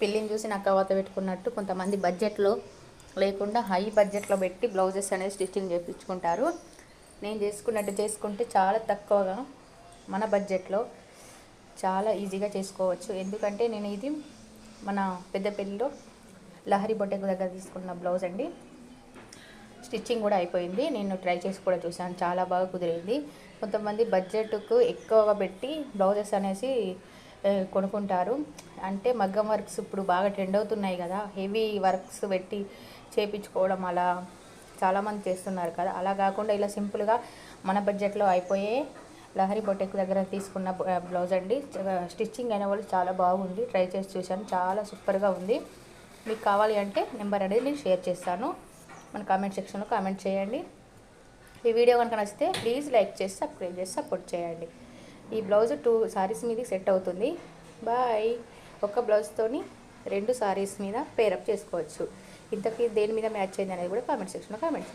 పిల్లిని చూసి నాకు కవాత పెట్టుకున్నట్టు కొంతమంది బడ్జెట్లో లేకుండా హై బడ్జెట్లో పెట్టి బ్లౌజెస్ అనేది స్టిచ్చింగ్ చేయించుకుంటారు నేను చేసుకున్నట్టు చేసుకుంటే చాలా తక్కువగా మన బడ్జెట్లో చాలా ఈజీగా చేసుకోవచ్చు. ఎందుకంటే నేను ఇది మన పెద్దపల్లిలో లహరి బొట్టెకు దగ్గర తీసుకున్న బ్లౌజ్ అండి. స్టిచ్చింగ్ కూడా అయిపోయింది. నేను ట్రై చేసి కూడా చూసాను చాలా బాగా కుదిరింది. కొంతమంది బడ్జెట్కు ఎక్కువగా పెట్టి బ్లౌజెస్ అనేసి కొనుక్కుంటారు. అంటే మగ్గం వర్క్స్ ఇప్పుడు బాగా ట్రెండ్ అవుతున్నాయి కదా. హెవీ వర్క్స్ పెట్టి చేపించుకోవడం అలా చాలామంది చేస్తున్నారు కదా. అలా కాకుండా ఇలా సింపుల్గా మన బడ్జెట్లో అయిపోయే లహరి బొటెక్ దగ్గర తీసుకున్న బ్లౌజ్ అండి. స్టిచ్చింగ్ అయిన వాళ్ళు చాలా బాగుంది. ట్రై చేసి చూశాను. చాలా సూపర్గా ఉంది. మీకు కావాలి అంటే నెంబర్ అనేది నేను షేర్ చేస్తాను. మన కామెంట్ సెక్షన్లో కామెంట్ చేయండి. ఈ వీడియో కనుక నచ్చితే ప్లీజ్ లైక్ చేసి సబ్స్క్రైబ్ చేసి సపోర్ట్ చేయండి. ఈ బ్లౌజ్ టూ సారీస్ మీదకి సెట్ అవుతుంది. బాయ్. ఒక బ్లౌజ్తోని రెండు సారీస్ మీద పేరప్ చేసుకోవచ్చు. ఇంతకీ దేని మీద మ్యాచ్ అయింది అనేది కూడా కామెంట్ సెక్షన్లో కామెంట్